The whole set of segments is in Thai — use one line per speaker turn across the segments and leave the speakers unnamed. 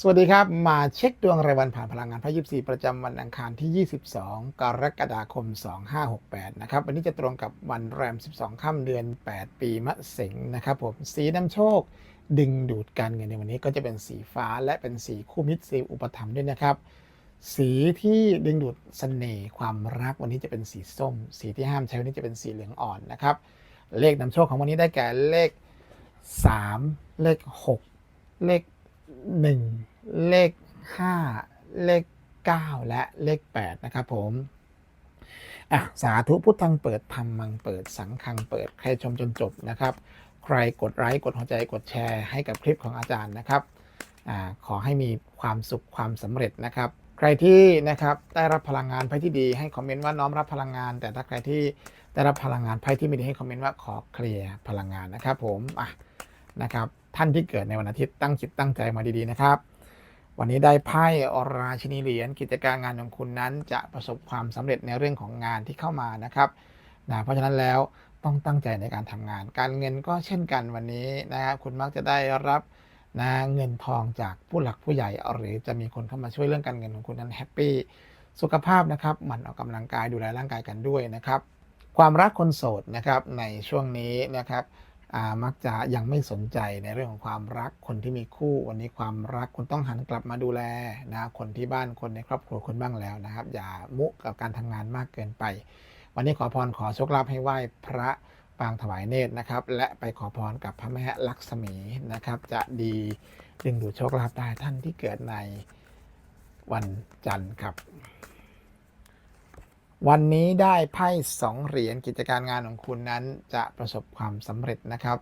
สวัสดีครับ มาเช็คดวงรายวันผ่านพลังงานพระยิบสีประจำวันอังคารที่ 22 กรกฎาคม 2568 นะครับ วันนี้จะตรงกับวันแรม 12 ค่ำเดือน 8 ปีมะเสงนะครับผม สีน้ำโชค ดึงดูดการเงินในวันนี้ก็จะเป็นสีฟ้าและเป็นสีคู่มิตรสีอุปถัมด้วยนะครับ สีที่ดึงดูดเสน่ห์ความรักวันนี้จะเป็นสีส้ม สีที่ห้ามใช้วันนี้จะเป็นสีเหลืองอ่อนนะครับ เลขนำโชคของวันนี้ได้แก่เลข 3 เลข 6 เลข 1เลข5เลข9และเลข8นะครับผมอะสาธุพุทธังเปิดธรรมังเปิดสังฆังเปิดใครชมจนจบนะครับ ใครกดไลค์กดหัวใจกดแชร์ให้กับคลิปของอาจารย์นะครับอ่าขอให้มีความสุขความสำเร็จนะครับ ใครที่นะครับได้รับพลังงานไพ่ที่ดีให้คอมเมนต์ว่าน้อมรับพลังงาน แต่ถ้าใครที่ได้รับพลังงานไพ่ที่ไม่ดีให้คอมเมนต์ว่าขอเคลียร์พลังงานนะครับผมอะนะครับ ท่านที่เกิดในวันอาทิตย์ตั้งจิตตั้งใจมาดีๆนะครับ วันนี้ได้ไพ่อราชินีเหรียญกิจการงานของคุณนั้น จะประสบความสำเร็จในเรื่องของงานที่เข้ามานะครับนะเพราะฉะนั้นแล้วต้องตั้งใจในการทำงาน การเงินก็เช่นกันวันนี้นะครับคุณมักจะได้รับนะเงินทองจากผู้หลักผู้ใหญ่หรือจะมีคนเข้ามาช่วยเรื่องการเงินของคุณนั้นแฮปปี้สุขภาพนะครับหมั่นออกกำลังกายดูแลร่างกายกันด้วยนะครับ ความรักคนโสดนะครับในช่วงนี้นะครับ มักจะยังไม่สนใจในเรื่องของความรักคนที่มีคู่ วันนี้ความรักคุณต้องหันกลับมาดูแลนะคนที่บ้านคนในครอบครัวคุณบ้างแล้วนะครับ อย่ามุกับการทำงานมากเกินไป วันนี้ขอพรขอโชคลาภให้ไหว้พระปางถวายเนตรนะครับ และไปขอพรกับพระแม่ลักษมีนะครับ จะดีดึงดูดโชคลาภได้ท่านที่เกิดในวันจันทร์ครับ วันนี้ได้ไพ่สองเหรียญกิจการงานของคุณนั้นจะประสบความสำเร็จนะครับ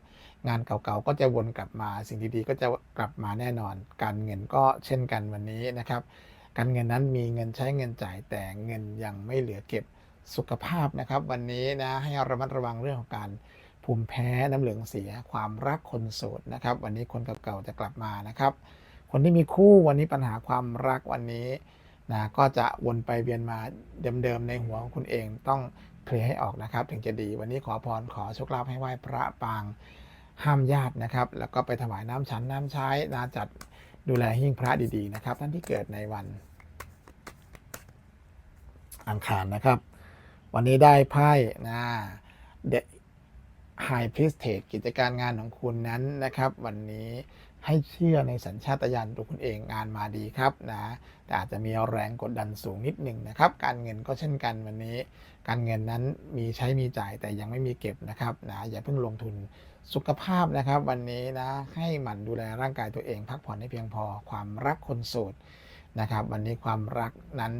งานเก่าๆก็จะวนกลับมา สิ่งดีๆก็จะกลับมาแน่นอน การเงินก็เช่นกันวันนี้นะครับ การเงินนั้นมีเงินใช้เงินจ่ายแต่เงินยังไม่เหลือเก็บสุขภาพนะครับ วันนี้นะให้ระมัดระวังเรื่องของการภูมิแพ้น้ำเหลืองเสียความรักคนโสดนะครับ วันนี้คนเก่าๆจะกลับมานะครับ คนที่มีคู่วันนี้ปัญหาความรักวันนี้ นะก็จะวนไปเวียนมาเดิมๆในหัวของคุณเองต้องเคลียร์ให้ออกนะครับ ถึงจะดี วันนี้ขอพรขอโชคลาภให้ไหว้พระปางห้ามญาตินะครับ แล้วก็ไปถวายน้ำฉันน้ำใช้นาจัดดูแลหิ้งพระดีๆนะครับ ท่านที่เกิดในวัน อังคารนะครับ วันนี้ได้ไพ่นะเด High Priestess กิจการงานของคุณนั้นนะครับ วันนี้ให้เชื่อในสัญชาตญาณตัวคุณเองงานมาดีครับนะแต่อาจจะมีแรงกดดันสูงนิดหนึ่งนะครับ การเงินก็เช่นกันวันนี้ การเงินนั้นมีใช้มีจ่ายแต่ยังไม่มีเก็บนะครับนะอย่าเพิ่งลงทุนสุขภาพนะครับ วันนี้นะให้หมั่นดูแลร่างกายตัวเองพักผ่อนให้เพียงพอความรักคนโสดนะครับ วันนี้ความรักนั้น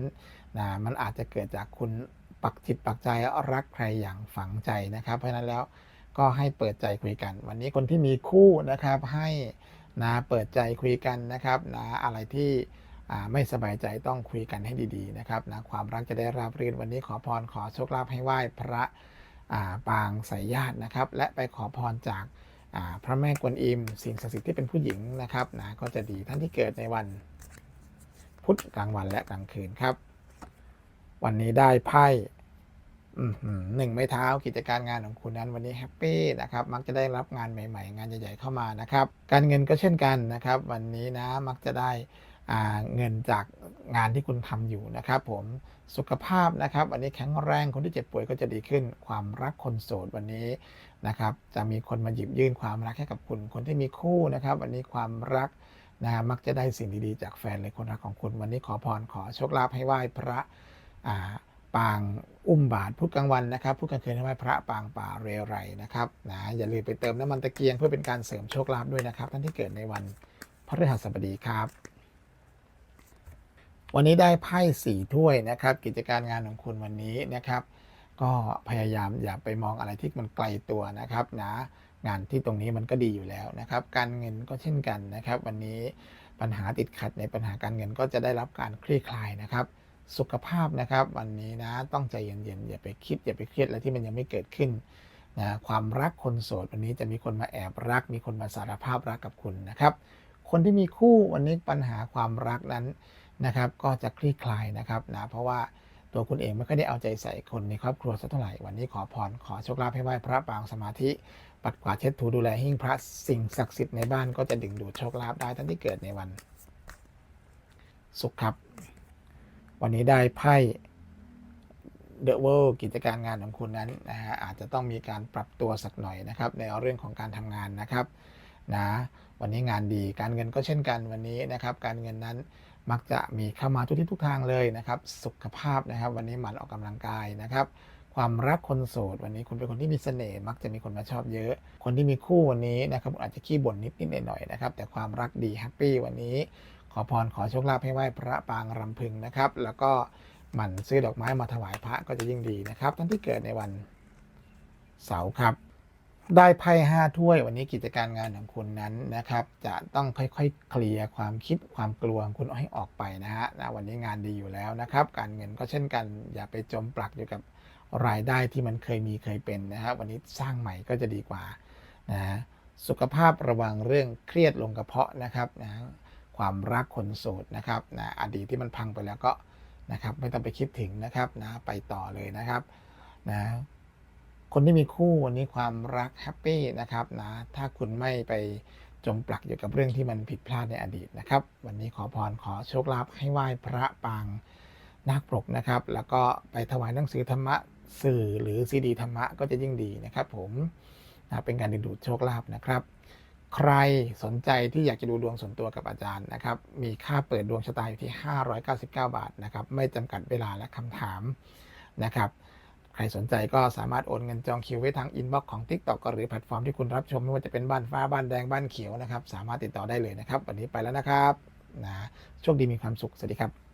นะมันอาจจะเกิดจากคุณปักจิตปักใจรักใครอย่างฝังใจนะครับ เพราะฉะนั้นแล้ว ก็ให้เปิดใจคุยกัน วันนี้คนที่มีคู่นะครับให้นะเปิดใจคุยกันนะครับนะอะไรที่อ่าไม่สบายใจต้องคุยกันให้ดีๆนะครับนะความรักจะได้ราบรื่นวันนี้ขอพรขอโชคลาภให้ไหว้พระอ่าปางสายญาตินะครับ และไปขอพรจากอ่าพระแม่กวนอิม สิ่งศักดิ์สิทธิ์ที่เป็นผู้หญิงนะครับนะก็จะดีท่านที่เกิดในวันพุธกลางวันและกลางคืนครับ วันนี้ได้ไพ่ หนึ่งไม้เท้ากิจการงานของคุณนั้นวันนี้แฮปปี้นะครับมักจะได้รับงานใหม่ ๆ งานใหญ่ๆเข้ามานะครับ การเงินก็เช่นกันนะครับ วันนี้นะมักจะได้เงินจากงานที่คุณทำอยู่นะครับ ผมสุขภาพนะครับ วันนี้แข็งแรงคนที่เจ็บป่วยก็จะดีขึ้น ความรักคนโสดวันนี้นะครับ จะมีคนมาหยิบยื่นความรักให้กับคุณ คนที่มีคู่นะครับ วันนี้ความรักนะมักจะได้สิ่งดีๆ จากแฟนหรือคนรักของคุณ วันนี้ขอพรขอโชคลาภให้ไหว้พระอ่า ปางอุ้มบาทพุธกลางวันนะครับพุธกลางคืนให้ไหว้พระปางป่าเรไรนะครับนะอย่าลืมไปเติมน้ำมันตะเกียงเพื่อเป็นการเสริมโชคลาภด้วยนะครับ ท่านที่เกิดในวันพฤหัสบดีครับ วันนี้ได้ไพ่สี่ถ้วยนะครับ กิจการงานของคุณวันนี้นะครับ ก็พยายามอย่าไปมองอะไรที่มันไกลตัวนะครับนะงานที่ตรงนี้มันก็ดีอยู่แล้วนะครับ การเงินก็เช่นกันนะครับ วันนี้ปัญหาติดขัดในปัญหาการเงินก็จะได้รับการคลี่คลายนะครับ สุขภาพนะครับวันนี้นะต้องใจเย็นๆอย่าไปคิดอย่าไปเครียดอะไรที่มันยังไม่เกิดขึ้นนะความรักคนโสดวันนี้จะมีคนมาแอบรัก มีคนมาสารภาพรักกับคุณนะครับ คนที่มีคู่วันนี้ปัญหาความรักนั้นนะครับ ก็จะคลี่คลายนะครับนะเพราะว่าตัวคุณเองไม่ค่อยได้เอาใจใส่คนในครอบครัวสักเท่าไหร่วันนี้ขอพรขอโชคลาภให้ไหว้พระปางสมาธิ ปัดกวาดเช็ดถูดูแลหิ้งพระสิ่งศักดิ์สิทธิ์ในบ้านก็จะดึงดูดโชคลาภได้ท่านที่เกิดในวัน สุขครับ วันนี้ได้ไพ่เดอะเวิลกิจการงานของคุณนั้นนะฮะอาจจะต้องมีการปรับตัวสักหน่อยนะครับ ในเรื่องของการทำงานนะครับนะวันนี้งานดีการเงินก็เช่นกันวันนี้นะครับ การเงินนั้นมักจะมีเข้ามาทุกทิศทุกทางเลยนะครับ สุขภาพนะครับ วันนี้หมั่นออกกำลังกายนะครับ ความรักคนโสดวันนี้คุณเป็นคนที่มีเสน่ห์มักจะมีคนมาชอบเยอะ คนที่มีคู่วันนี้นะครับอาจจะขี้บ่นนิดนิดหน่อยหน่อยๆนะครับ แต่ความรักดีแฮปปี้วันนี้ ขอพรขอโชคลาภให้ไหว้พระปางรำพึงนะครับ แล้วก็หมั่นซื้อดอกไม้มาถวายพระก็จะยิ่งดีนะครับ ท่านที่เกิดในวันเสาร์ครับได้ไพ่ห้าถ้วยวันนี้กิจการงานของคุณนั้นนะครับ จะต้องค่อยๆเคลียร์ความคิดความกลัวของคุณให้ออกไปนะฮะนะวันนี้งานดีอยู่แล้วนะครับ การเงินก็เช่นกัน อย่าไปจมปลักอยู่กับรายได้ที่มันเคยมีเคยเป็นนะฮะวันนี้สร้างใหม่ก็จะดีกว่านะสุขภาพระวังเรื่องเครียดลงกระเพาะนะครับนะ ความรักคนโสดนะครับนะอดีตที่มันพังไปแล้วก็นะครับไม่ต้องไปคิดถึงนะครับนะไปต่อเลยนะครับนะคนที่มีคู่วันนี้ความรักแฮปปี้นะครับนะถ้าคุณไม่ไปจมปลักอยู่กับเรื่องที่มันผิดพลาดในอดีตนะครับ วันนี้ขอพรขอโชคลาภให้ไหว้พระปางนาคปรกนะครับ แล้วก็ไปถวายหนังสือธรรมะสื่อหรือซีดีธรรมะก็จะยิ่งดีนะครับ ผมนะเป็นการดึงดูดโชคลาภนะครับ ใครสนใจที่อยากจะดูดวงส่วนตัวกับอาจารย์นะครับ มีค่าเปิดดวงชะตาอยู่ที่ 599 บาทนะครับ ไม่จำกัดเวลาและคำถามนะครับ ใครสนใจก็สามารถโอนเงินจองคิวไว้ทางอินบ็อกซ์ของ TikTok กหรือแพลตฟอร์มที่คุณรับชมไม่ว่าจะเป็นบ้านฟ้าบ้านแดงบ้านเขียวนะครับ สามารถติดต่อได้เลยนะครับ วันนี้ไปแล้วนะครับนะโชคดีมีความสุข สวัสดีครับ